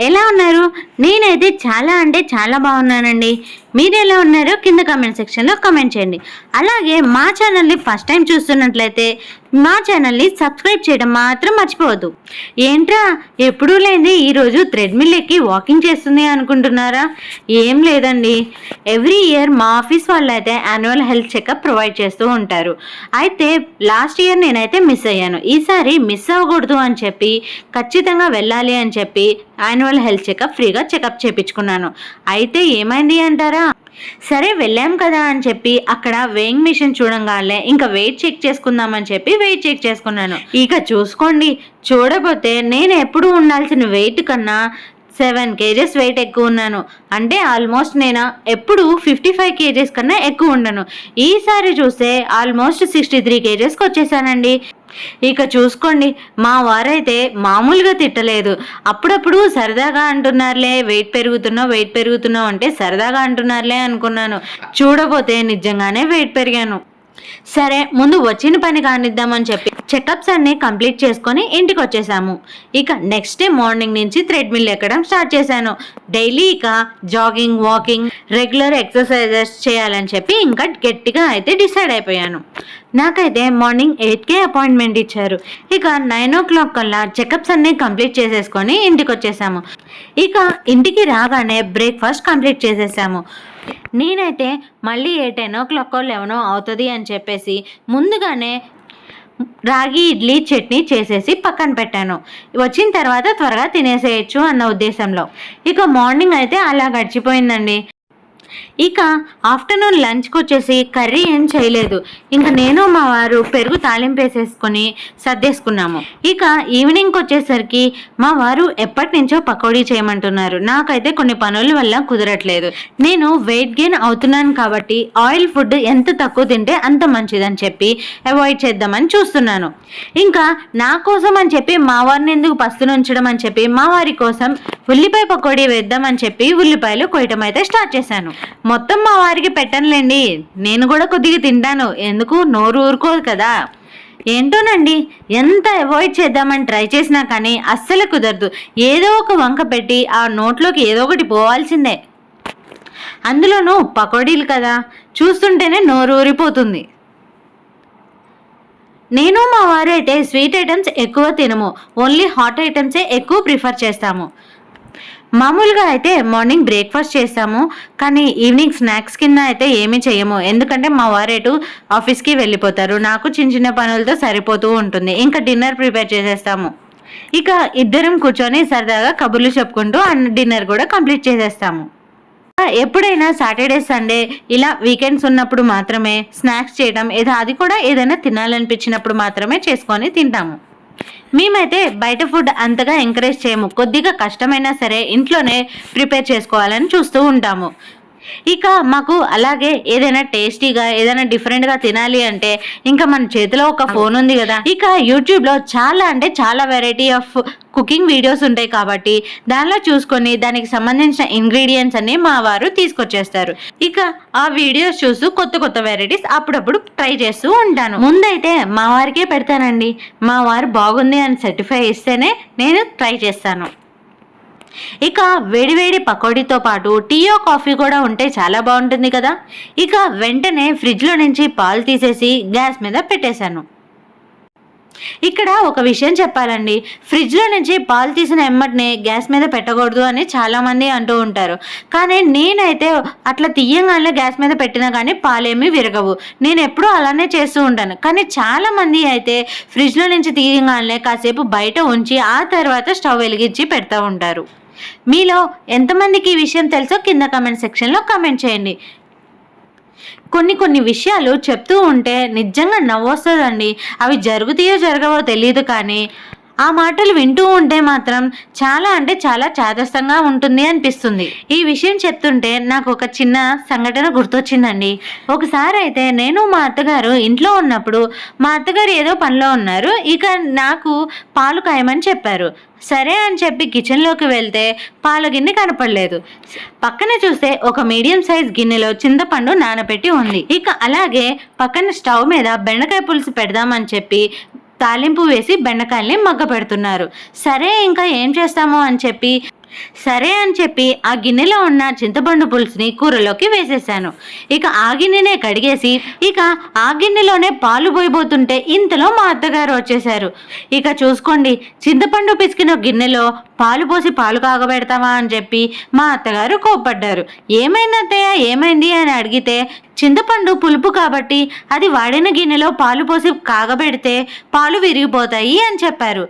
ఎలా ఉన్నారు? నేనైతే చాలా అంటే చాలా బాగున్నానండి. మీరు ఎలా ఉన్నారో కింద కామెంట్ సెక్షన్లో కామెంట్ చేయండి. అలాగే మా ఛానల్ని ఫస్ట్ టైం చూస్తున్నట్లయితే మా ఛానల్ని సబ్స్క్రైబ్ చేయడం మాత్రం మర్చిపోవద్దు. ఏంట్రా ఎప్పుడూ లేని ఈరోజు థ్రెడ్మిల్ ఎక్కి వాకింగ్ చేస్తుంది అనుకుంటున్నారా? ఏం లేదండి. ఎవ్రీ ఇయర్ మా ఆఫీస్ వాళ్ళు అయితే యాన్యువల్ హెల్త్ చెకప్ ప్రొవైడ్ చేస్తూ ఉంటారు. అయితే లాస్ట్ ఇయర్ నేనైతే మిస్ అయ్యాను. ఈసారి మిస్ అవ్వకూడదు అని చెప్పి ఖచ్చితంగా వెళ్ళాలి అని చెప్పి యాన్యువల్ హెల్త్ చెకప్ ఫ్రీగా చెకప్ చేయించుకున్నాను అయితే ఏమైంది అంటారా? సరే వెళ్ళాం కదా అని చెప్పి అక్కడ వెయింగ్ మిషన్ చూడంగానే ఇంకా వెయిట్ చెక్ చేసుకుందామని చెప్పి వెయిట్ చెక్ చేసుకున్నాను. ఇక చూసుకోండి చూడబోతే నేను ఎప్పుడు ఉండాల్సిన వెయిట్ కన్నా సెవెన్ కేజెస్ వెయిట్ ఎక్కువ ఉన్నాను. అంటే ఆల్మోస్ట్ నేను ఎప్పుడు ఫిఫ్టీ ఫైవ్ కేజెస్ కన్నా ఎక్కువ ఉండను. ఈసారి చూస్తే ఆల్మోస్ట్ సిక్స్టీ త్రీ కేజెస్కి వచ్చేసానండి. ఇక చూసుకోండి మా వారైతే మామూలుగా తిట్టలేదు. అప్పుడప్పుడు సరదాగా అంటున్నారులే వెయిట్ పెరుగుతున్నావు వెయిట్ పెరుగుతున్నావు అంటే సరదాగా అంటున్నారులే అనుకున్నాను. చూడబోతే నిజంగానే వెయిట్ పెరిగాను. సరే ముందు వచ్చిన పని కానిద్దామని చెప్పి చెకప్స్ అన్ని కంప్లీట్ చేసుకొని ఇంటికి వచ్చేసాము ఇక నెక్స్ట్ డే మార్నింగ్ నుంచి థ్రెడ్మిల్ ఎక్కడం స్టార్ట్ చేశాను. డైలీ ఇక జాగింగ్ వాకింగ్ రెగ్యులర్ ఎక్సర్సైజెస్ చేయాలని చెప్పి ఇంకా గట్టిగా అయితే డిసైడ్ అయిపోయాను. నాకైతే మార్నింగ్ ఎయిట్కే అపాయింట్మెంట్ ఇచ్చారు. ఇక నైన్ ఓ క్లాక్ కల్లా చెకప్స్ అన్నీ కంప్లీట్ చేసేసుకొని ఇంటికి వచ్చేసాము ఇక ఇంటికి రాగానే బ్రేక్ఫాస్ట్ కంప్లీట్ చేసేసాము. నేనైతే మళ్ళీ ఏ టెన్ ఓ క్లాక్ లెవెనో అవుతుంది అని చెప్పేసి ముందుగానే రాగి ఇడ్లీ చట్నీ చేసేసి పక్కన పెట్టాను. వచ్చిన తర్వాత త్వరగా తినేసేయచ్చు అన్న ఉద్దేశంలో. ఇక మార్నింగ్ అయితే అలా గడిచిపోయిందండి. ఇక ఆఫ్టర్నూన్ లంచ్కి వచ్చేసి కర్రీ ఏం చేయలేదు. ఇంకా నేను మా వారు పెరుగు తాలింపు వేసేసుకొని సర్దేసుకున్నాము. ఇక ఈవినింగ్కి వచ్చేసరికి మా వారు ఎప్పటి నుంచో పకోడీ చేయమంటున్నారు. నాకైతే కొన్ని పనుల వల్ల కుదరట్లేదు. నేను వెయిట్ గెయిన్ అవుతున్నాను కాబట్టి ఆయిల్ ఫుడ్ ఎంత తక్కువ తింటే అంత మంచిదని చెప్పి అవాయిడ్ చేద్దామని చూస్తున్నాను. ఇంకా నా కోసం అని చెప్పి మా వారిని ఎందుకు పస్తులు ఉంచడం అని చెప్పి మా వారి కోసం ఉల్లిపాయ పకోడీ వేద్దామని చెప్పి ఉల్లిపాయలు కొయ్యటం అయితే స్టార్ట్ చేశాను. మొత్తం మా వారికి పెట్టనులేండి. నేను కూడా కొద్దిగా తింటాను. ఎందుకు? నోరు ఊరుకోదు కదా. ఏంటోనండి? ఎంత అవాయిడ్ చేద్దామని ట్రై చేసినా కానీ అస్సలు కుదరదు. ఏదో ఒక వంక పెట్టి ఆ నోట్లోకి ఏదో ఒకటి పోవాల్సిందే. అందులోనూ పకోడీలు కదా. చూస్తుంటేనే నోరు ఊరిపోతుంది. నేను మా వారు అయితే స్వీట్ ఐటమ్స్ ఎక్కువ తినము. ఓన్లీ హాట్ ఐటమ్సే ఎక్కువ ప్రిఫర్ చేస్తాము. మామూలుగా అయితే మార్నింగ్ బ్రేక్ఫాస్ట్ చేస్తాము కానీ ఈవినింగ్ స్నాక్స్ కింద అయితే ఏమీ చేయము. ఎందుకంటే మా వారేటు ఆఫీస్కి వెళ్ళిపోతారు. నాకు చిన్న చిన్న పనులతో సరిపోతూ ఉంటుంది. ఇంకా డిన్నర్ ప్రిపేర్ చేసేస్తాము. ఇక ఇద్దరం కూర్చొని సరదాగా కబుర్లు చెప్పుకుంటూ అండ్ డిన్నర్ కూడా కంప్లీట్ చేసేస్తాము. ఎప్పుడైనా సాటర్డే సండే ఇలా వీకెండ్స్ ఉన్నప్పుడు మాత్రమే స్నాక్స్ చేయడం ఏదో అది కూడా ఏదైనా తినాలనిపించినప్పుడు మాత్రమే చేసుకొని తింటాము. మేమైతే బయట ఫుడ్ అంతగా ఎంకరేజ్ చేయము. కొద్దిగా కష్టమైనా సరే ఇంట్లోనే ప్రిపేర్ చేసుకోవాలని చూస్తూ ఉంటాము. ఇక మాకు అలాగే ఏదైనా టేస్టీగా ఏదైనా డిఫరెంట్గా తినాలి అంటే ఇంకా మన చేతిలో ఒక ఫోన్ ఉంది కదా. ఇక యూట్యూబ్లో చాలా అంటే చాలా వెరైటీ ఆఫ్ కుకింగ్ వీడియోస్ ఉంటాయి కాబట్టి దానిలో చూసుకొని దానికి సంబంధించిన ఇంగ్రీడియంట్స్ అన్ని మా వారు తీసుకొచ్చేస్తారు. ఇక ఆ వీడియోస్ చూస్తూ కొత్త కొత్త వెరైటీస్ అప్పుడప్పుడు ట్రై చేస్తూ ఉంటాను. ముందైతే మా వారికే పెడతానండి. మా వారు బాగుంది అని సర్టిఫై ఇస్తేనే నేను ట్రై చేస్తాను. ఇక వేడివేడి పకోడీతో పాటు టీయో కాఫీ కూడా ఉంటే చాలా బాగుంటుంది కదా. ఇక వెంటనే ఫ్రిడ్జ్లో నుంచి పాలు తీసేసి గ్యాస్ మీద పెట్టేశాను. ఇక్కడ ఒక విషయం చెప్పాలండి. ఫ్రిడ్జ్లో నుంచి పాలు తీసిన ఎమ్మటినే గ్యాస్ మీద పెట్టకూడదు అని చాలామంది అంటూ ఉంటారు. కానీ నేనైతే అట్లా తీయంగానే గ్యాస్ మీద పెట్టినా కానీ పాలేమీ విరగవు. నేను ఎప్పుడూ అలానే చేస్తూ ఉంటాను. కానీ చాలామంది అయితే ఫ్రిడ్జ్లో నుంచి తీయంగానే కాసేపు బయట ఉంచి ఆ తర్వాత స్టవ్ వెలిగించి పెడతా ఉంటారు. మీలో ఎంతమందికి ఈ విషయం తెలుసో కింద కమెంట్ సెక్షన్లో కమెంట్ చేయండి. కొన్ని కొన్ని విషయాలు చెప్తూ ఉంటే నిజంగా నవ్వొస్తుందండి. అవి జరుగుతాయో జరగవో తెలియదు కానీ ఆ మాటలు వింటూ ఉంటే మాత్రం చాలా అంటే చాలా చాదస్తంగా ఉంటుంది అనిపిస్తుంది. ఈ విషయం చెప్తుంటే నాకు ఒక చిన్న సంఘటన గుర్తొచ్చిందండి. ఒకసారి అయితే నేను మా అత్తగారు ఇంట్లో ఉన్నప్పుడు మా అత్తగారు ఏదో పనిలో ఉన్నారు. ఇక నాకు పాలు కాయమని చెప్పారు. సరే అని చెప్పి కిచెన్లోకి వెళ్తే పాల గిన్నె కనపడలేదు. పక్కన చూస్తే ఒక మీడియం సైజ్ గిన్నెలో చింతపండు నానబెట్టి ఉంది. ఇక అలాగే పక్కన స్టవ్ మీద బెండకాయ పులుసు పెడదామని చెప్పి తాలింపు వేసి బెండకాయల్ని మగ్గ పెడుతున్నారు సరే ఇంకా ఏం చేస్తాము అని చెప్పి సరే అని చెప్పి ఆ గిన్నెలో ఉన్న చింతపండు పులుసుని కూరలోకి వేసేసాను. ఇక ఆ గిన్నెనే కడిగేసి ఇక ఆ గిన్నెలోనే పాలు పోయిపోతుంటే ఇంతలో మా అత్తగారు వచ్చేసారు ఇక చూసుకోండి చింతపండు పిసికిన గిన్నెలో పాలు పోసి పాలు కాగబెడతావా అని చెప్పి మా అత్తగారు కోప్పడ్డారు. ఏమైందత్తయ్య ఏమైంది అని అడిగితే చింతపండు పులుపు కాబట్టి అది వాడిన గిన్నెలో పాలు పోసి కాగబెడితే పాలు విరిగిపోతాయి అని చెప్పారు.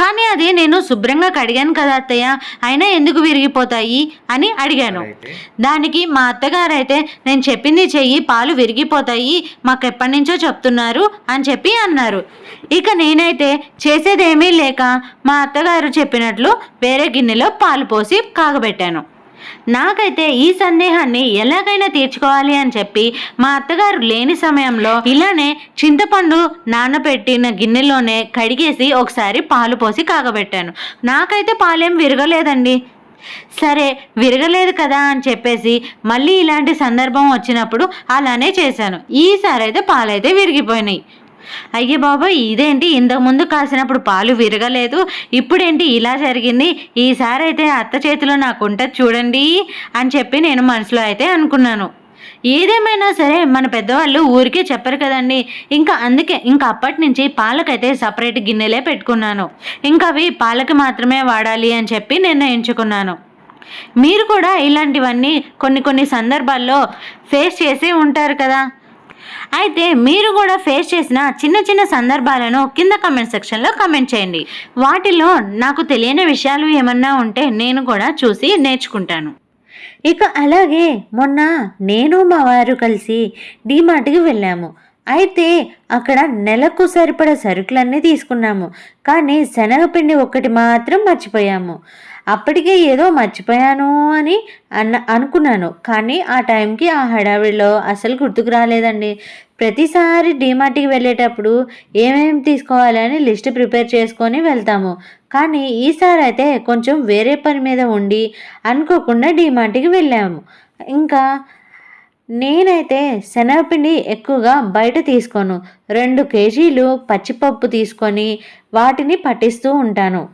కానీ అది నేను శుభ్రంగా కడిగాను కదా అత్తయ్య. అయినా ఎందుకు విరిగిపోతాయి అని అడిగాను. దానికి మా అత్తగారు అయితే నేను చెప్పింది చెయ్యి పాలు విరిగిపోతాయి మాకు ఎప్పటి నుంచో చెప్తున్నారు అని చెప్పి అన్నారు. ఇక నేనైతే చేసేదేమీ లేక మా అత్తగారు చెప్పినట్లు వేరే గిన్నెలో పాలు పోసి కాగబెట్టాను. నాకైతే ఈ సందేహాన్ని ఎలాగైనా తీర్చుకోవాలి అని చెప్పి మా అత్తగారు లేని సమయంలో ఇలానే చింతపండు నానబెట్టిన గిన్నెలోనే కడిగేసి ఒకసారి పాలు పోసి కాగబెట్టాను. నాకైతే పాలేం విరగలేదండి. సరే విరగలేదు కదా అని చెప్పేసి మళ్ళీ ఇలాంటి సందర్భం వచ్చినప్పుడు అలానే చేశాను. ఈసారి అయితే పాలైతే విరిగిపోయినాయి. అయ్యే బాబాయ్ ఇదేంటి? ఇంతకుముందు కాసినప్పుడు పాలు విరగలేదు ఇప్పుడేంటి ఇలా జరిగింది? ఈసారి అయితే అత్త చేతిలో నాకు ఉంటుంది చూడండి అని చెప్పి నేను మనసులో అయితే అనుకున్నాను. ఏదేమైనా సరే మన పెద్దవాళ్ళు ఊరికే చెప్పరు కదండి. ఇంకా అందుకే ఇంకా అప్పటి నుంచి పాలకైతే సపరేట్ గిన్నెలే పెట్టుకున్నాను. ఇంకా అవి పాలకి మాత్రమే వాడాలి అని చెప్పి నిర్ణయించుకున్నాను. మీరు కూడా ఇలాంటివన్నీ కొన్ని కొన్ని సందర్భాల్లో ఫేస్ చేసి ఉంటారు కదా. అయితే మీరు కూడా ఫేస్ చేసిన చిన్న చిన్న సందర్భాలను కింద కమెంట్ సెక్షన్లో కమెంట్ చేయండి. వాటిలో నాకు తెలియని విషయాలు ఏమన్నా ఉంటే నేను కూడా చూసి నేర్చుకుంటాను. ఇక అలాగే మొన్న నేను మా వారు కలిసి డీమార్ట్కి వెళ్ళాము. అయితే అక్కడ నెలకు సరిపడ సరుకులన్నీ తీసుకున్నాము. కానీ శనగపిండి ఒక్కటి మాత్రం మర్చిపోయాము. అప్పటికే ఏదో మర్చిపోయాను అని అన్న అనుకున్నాను. కానీ ఆ టైంకి ఆ హడావిడిలో అసలు గుర్తుకు రాలేదండి. ప్రతిసారి డీమార్ట్కి వెళ్ళేటప్పుడు ఏమేమి తీసుకోవాలని లిస్ట్ ప్రిపేర్ చేసుకొని వెళ్తాము. కానీ ఈసారి అయితే కొంచెం వేరే పని మీద ఉండి అనుకోకుండా డీమార్ట్కి వెళ్ళాము. ఇంకా నేనైతే శనగపిండి ఎక్కువగా బయట తీసుకోను. రెండు కేజీలు పచ్చిపప్పు తీసుకొని వాటిని పట్టిస్తూ ఉంటాను.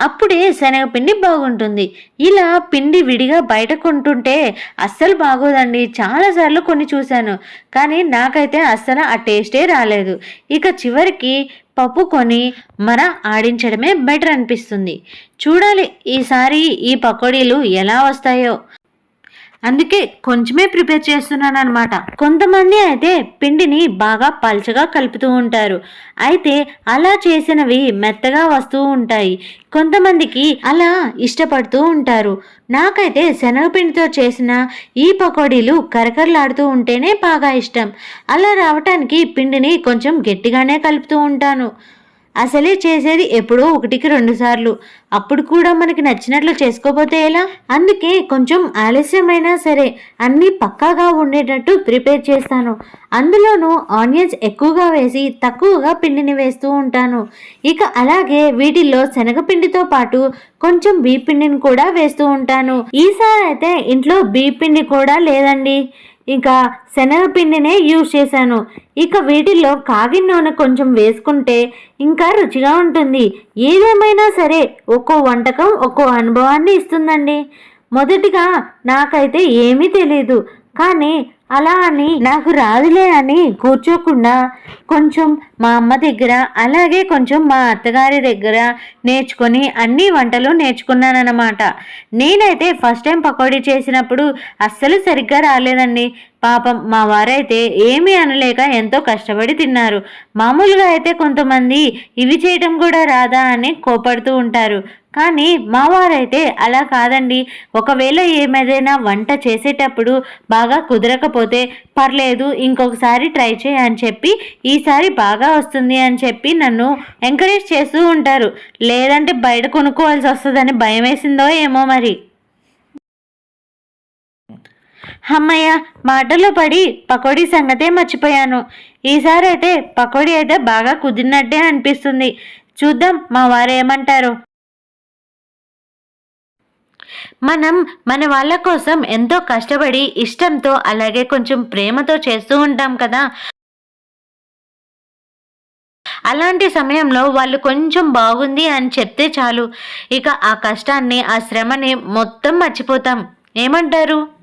అప్పుడే శనగపిండి బాగుంటుంది. ఇలా పిండి విడిగా బయట కొంటుంటే అస్సలు బాగోదండి. చాలాసార్లు కొన్ని చూశాను. కానీ నాకైతే అస్సలు ఆ టేస్టే రాలేదు. ఇక చివరికి పప్పు కొని మర ఆడించడమే బెటర్ అనిపిస్తుంది. చూడాలి ఈసారి ఈ పకోడీలు ఎలా వస్తాయో. అందుకే కొంచెమే ప్రిపేర్ చేస్తున్నాను అనమాట కొంతమంది అయితే పిండిని బాగా పల్చగా కలుపుతూ ఉంటారు. అయితే అలా చేసినవి మెత్తగా వస్తూ ఉంటాయి. కొంతమందికి అలా ఇష్టపడుతూ ఉంటారు. నాకైతే శనగపిండితో చేసిన ఈ పకోడీలు కరకరలాడుతూ ఉంటేనే బాగా ఇష్టం. అలా రావటానికి పిండిని కొంచెం గట్టిగానే కలుపుతూ ఉంటాను. అసలే చేసేది ఎప్పుడో ఒకటికి రెండు సార్లు. అప్పుడు కూడా మనకి నచ్చినట్లు చేసుకోపోతే ఎలా? అందుకే కొంచెం ఆలస్యమైనా సరే అన్నీ పక్కాగా ఉండేటట్టు ప్రిపేర్ చేస్తాను. అందులోనూ ఆనియన్స్ ఎక్కువగా వేసి తక్కువగా పిండిని వేస్తూ ఉంటాను. ఇక అలాగే వీటిల్లో శనగపిండితో పాటు కొంచెం బియ్య పిండిని కూడా వేస్తూ ఉంటాను. ఈసారి అయితే ఇంట్లో బియ్య పిండి కూడా లేదండి. ఇంకా శనగపిండినే యూజ్ చేశాను. ఇక వీటిల్లో కాగిన నూనె కొంచెం వేసుకుంటే ఇంకా రుచిగా ఉంటుంది. ఏదేమైనా సరే ఒక్కో వంటకం ఒక్కో అనుభవాన్ని ఇస్తుందండి. మొదటిగా నాకైతే ఏమీ తెలియదు కానీ అలా అని నాకు రాదులే అని కూర్చోకుండా కొంచెం మా అమ్మ దగ్గర అలాగే కొంచెం మా అత్తగారి దగ్గర నేర్చుకొని అన్ని వంటలు నేర్చుకున్నానన్నమాట. నేనైతే ఫస్ట్ టైం పకోడీ చేసినప్పుడు అస్సలు సరిగ్గా రాలేదండి. పాపం మా వారైతే ఏమీ అనలేక ఎంతో కష్టపడి తిన్నారు. మామూలుగా అయితే కొంతమంది ఇవి చేయటం కూడా రాదా అని కోపడుతూ ఉంటారు. కానీ మావారైతే అలా కాదండి. ఒకవేళ ఏమైనా వంట చేసేటప్పుడు బాగా కుదరకపోతే పర్లేదు ఇంకొకసారి ట్రై చేయి అని చెప్పి ఈసారి బాగా వస్తుంది అని చెప్పి నన్ను ఎంకరేజ్ చేస్తూ ఉంటారు. లేదంటే బయట కొనుక్కోవాల్సి వస్తుందని భయం వేసిందో ఏమో మరి. అమ్మయ్య మాటలో పడి పకోడీ సంగతే మర్చిపోయాను. ఈసారి అయితే పకోడీ అయితే బాగా కుదిరినట్టే అనిపిస్తుంది. చూద్దాం మా వారు ఏమంటారు. మనం మన వాళ్ళ కోసం ఎంతో కష్టపడి ఇష్టంతో అలాగే కొంచెం ప్రేమతో చేస్తూ ఉంటాం కదా. అలాంటి సమయంలో వాళ్ళు కొంచెం బాగుంది అని చెప్తే చాలు. ఇక ఆ కష్టాన్ని ఆ శ్రమని మొత్తం మర్చిపోతాం. ఏమంటారు?